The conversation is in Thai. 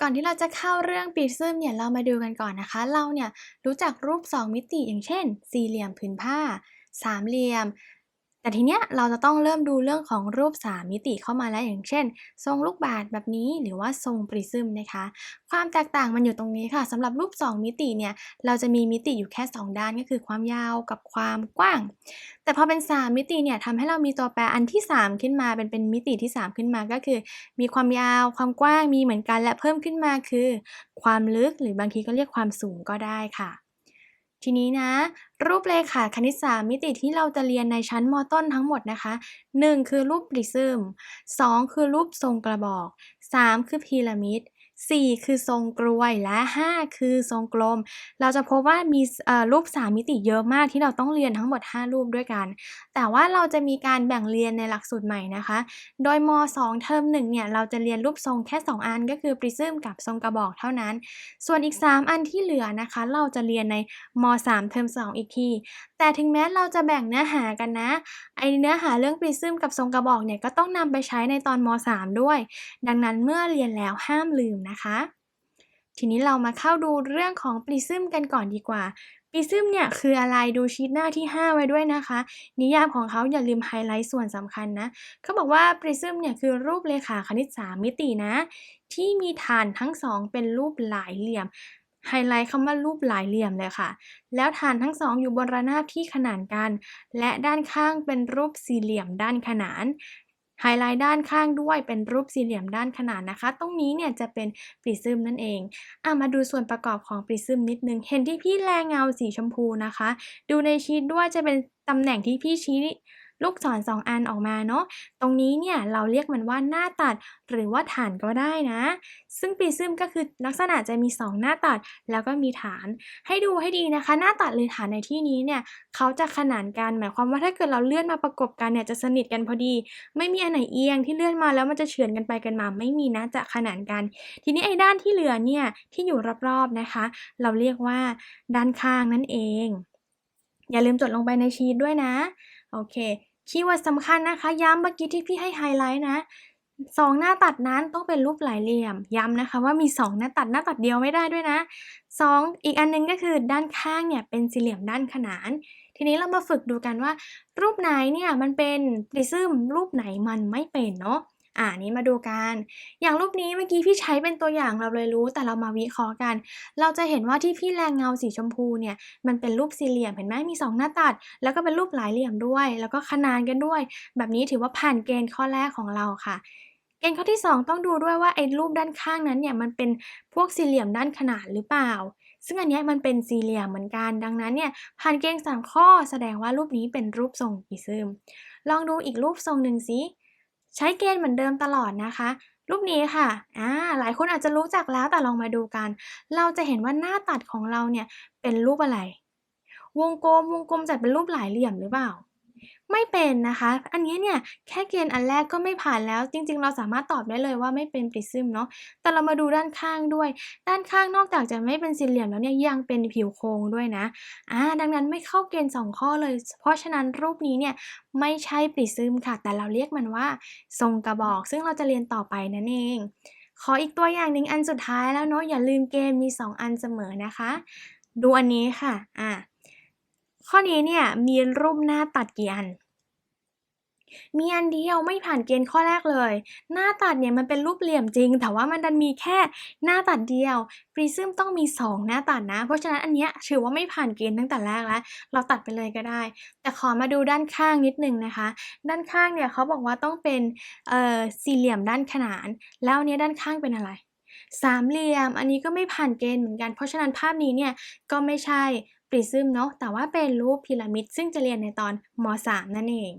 ก่อนที่เราจะเข้าเรื่องปีซึมเนี่ยเรามาดูกันก่อนนะคะ เราเนี่ยรู้จักรูป 2 มิติอย่างเช่น สี่เหลี่ยมผืนผ้า สามเหลี่ยม แต่ทีเนี้ยเราจะต้องเริ่มดูเรื่องของรูป 3 มิติเข้ามาแล้วอย่างเช่น ทรงลูกบาศก์แบบนี้หรือว่าทรงปริซึมนะคะ ความแตกต่างมันอยู่ตรงนี้ค่ะสำหรับรูป 2 มิติเนี่ยเราจะมีมิติอยู่แค่ 2 ด้านก็คือความยาวกับความกว้าง แต่พอเป็น 3 มิติเนี่ยทำให้เรามีตัวแปรอันที่ 3 ขึ้นมาเป็นเป็นมิติที่ 3 ขึ้นมาก็คือ มีความยาวความกว้างมีเหมือนกันและเพิ่มขึ้นมาคือ ความลึกหรือบางทีก็เรียกความสูงก็ได้ค่ะ ทีนี้นะ รูปเลขาคณิตสามิติที่เราจะเรียนในชั้นมต้นทั้งหมดนะคะ 1 คือรูปปริซึม2 คือรูปทรงกระบอก 3 คือพีระมิด 4 คือทรงกลวยและ 5 คือทรงกลม เราจะพบว่ามีรูป 3 มิติเยอะมากที่เราต้องเรียนทั้งหมด 5 รูปด้วยกัน แต่ว่าเราจะมีการแบ่งเรียนในหลักสูตรใหม่นะคะ โดยม 2 เทอม1เนี่ยเราจะเรียนรูปทรงแค่ 2 อันก็คือปริซึมกับทรงกระบอกเท่านั้น ส่วนอีก 3 อันที่เหลือนะคะ เราจะเรียนในม 3 เทอม2 อีกที แต่ถึงแม้เราจะแบ่งเนื้อหากันนะไอเนื้อหาเรื่องปริซึมกับทรงกระบอกเนี่ยก็ต้องนำไปใช้ในตอนม 3 ด้วย ดังนั้นเมื่อเรียนแล้วห้ามลืมนะคะ ทีนี้เรามาเข้าดูเรื่องของปริซึมกันก่อนดีกว่าปริซึมเนี่ยคืออะไรดูชีตหน้าที่ 5 ไว้ด้วยนะคะ นิยามของเขาอย่าลืมไฮไลท์ส่วนสำคัญนะเขาบอกว่าปริซึมเนี่ยคือรูปเลขาคณิต 3 มิตินะ ที่มีฐานทั้ง2เป็นรูปหลายเหลี่ยมไฮไลท์คำว่ารูปหลายเหลี่ยมเลยค่ะ แล้วฐานทั้ง2อยู่บนระนาบที่ขนานกัน และด้านข้างเป็นรูปสี่เหลี่ยมด้านขนาน ไฮไลท์ด้านข้างด้วยเป็นรูปสี่เหลี่ยมด้านขนานนะคะ ตรงนี้เนี่ยจะเป็นปริซึมนั่นเองอะมาดูส่วนประกอบของปริซึมนิดนึง เห็นที่พี่แรงเงาสีชมพูนะคะ ดูในชีตด้วยจะเป็นตำแหน่งที่พี่ชี้ ลูกศร2อันออกมาเนาะ ตรงนี้เนี่ยเราเรียกมันว่าหน้าตัดหรือว่าฐานก็ได้นะ ซึ่งปริซึมก็คือลักษณะจะมี 2 หน้าตัดแล้วก็มีฐาน ให้ดูให้ดีนะคะ หน้าตัดหรือฐานในที่นี้เนี่ยเขาจะขนานกันหมายความว่าถ้าเกิดเราเลื่อนมาประกบกันเนี่ยจะสนิทกันพอดี ไม่มีอันไหนเอียงที่เลื่อนมาแล้วมันจะเฉือนกันไปกันมาไม่มีนะจะขนานกัน ทีนี้ไอ้ด้านที่เหลือเนี่ยที่อยู่รอบๆนะคะ เราเรียกว่าด้านข้างนั่นเอง อย่าลืมจดลงไปในชีตด้วยนะ โอเค คีย์เวิร์ดสำคัญนะคะ ย้ำเมื่อกี้ที่พี่ให้ไฮไลท์นะสองหน้าตัดนั้นต้องเป็นรูปหลายเหลี่ยม ย้ำนะคะว่ามี 2 หน้าตัดหน้าตัดเดียวไม่ได้ด้วยนะ 2 อีกอันหนึงก็คือด้านข้างเนี่ยเป็นสี่เหลี่ยมด้านขนาน ทีนี้เรามาฝึกดูกันว่า รูปไหนเนี่ยมันเป็นปริซึมรูปไหนมันไม่เป็นเนาะ อ่านี้มาดูกัน อย่างรูปนี้เมื่อกี้พี่ใช้เป็นตัวอย่างเราเลยรู้แต่เรามาวิเคราะห์กัน เราจะเห็นว่าที่พี่แรงเงาสีชมพูเนี่ยมันเป็นรูปสี่เหลี่ยมเห็นไหมมี 2 หน้าตัด แล้วก็เป็นรูปหลายเหลี่ยมด้วย แล้วก็ขนานกันด้วย แบบนี้ถือว่าผ่านเกณฑ์ข้อแรกของเราค่ะเกณฑ์ข้อที่ 2 ต้องดูด้วยว่าไอ้รูปด้านข้างนั้นเนี่ยมันเป็นพวกสี่เหลี่ยมด้านขนานหรือเปล่า ซึ่งอันนี้มันเป็นสี่เหลี่ยมเหมือนกัน ดังนั้นเนี่ยผ่านเกณฑ์3ข้อแสดงว่ารูปนี้เป็นรูปทรงปริซึมลองดูอีกรูปทรงหนึ่งสิ ใช้เกณฑ์เหมือนเดิมตลอดนะคะ รูปนี้ค่ะอ่าหลายคนอาจจะรู้จักแล้วแต่ลองมาดูกัน เราจะเห็นว่าหน้าตัดของเราเนี่ยเป็นรูปอะไร วงกลมวงกลมจัดเป็นรูปหลายเหลี่ยมหรือเปล่า ไม่เป็นนะคะ อันนี้เนี่ยแค่เกณฑ์อันแรกก็ไม่ผ่านแล้ว จริง ๆ เราสามารถตอบได้เลยว่าไม่เป็นปริซึมเนาะ แต่เรามาดูด้านข้างด้วย ด้านข้างนอกจากจะไม่เป็นสี่เหลี่ยมแล้วเนี่ยยังเป็นผิวโค้งด้วยนะ อ่า ดังนั้นไม่เข้าเกณฑ์ 2 ข้อเลย เพราะฉะนั้นรูปนี้เนี่ยไม่ใช่ปริซึมค่ะ แต่เราเรียกมันว่าทรงกระบอก ซึ่งเราจะเรียนต่อไปนั่นเอง ขออีกตัวอย่างหนึ่งอันสุดท้ายแล้วเนาะ อย่าลืมเกณฑ์มี 2 อันเสมอนะคะ ดูอันนี้ค่ะ อ่า ข้อนี้เนี่ยมีรูปหน้าตัดกี่อัน มีอันเดียวไม่ผ่านเกณฑ์ข้อแรกเลย หน้าตัดเนี่ยมันเป็นรูปเหลี่ยมจริง แต่ว่ามันดันมีแค่หน้าตัดเดียวปริซึมต้องมี 2 หน้าตัดนะ เพราะฉะนั้นอันเนี้ยถือว่าไม่ผ่านเกณฑ์ตั้งแต่แรกแล้ว เราตัดไปเลยก็ได้ แต่ขอมาดูด้านข้างนิดนึงนะคะ ด้านข้างเนี่ยเขาบอกว่าต้องเป็นสี่เหลี่ยมด้านขนาน แล้วนเนี้ยด้านข้างเป็นอะไร สามเหลี่ยม อันนี้ก็ไม่ผ่านเกณฑ์เหมือนกัน เพราะฉะนั้นภาพนี้เนี่ยก็ไม่ใช่ปริซึมเนาะแต่ว่าเป็นรูปพีระมิดซึ่งจะเรียนในตอนม 3 นั่นเอง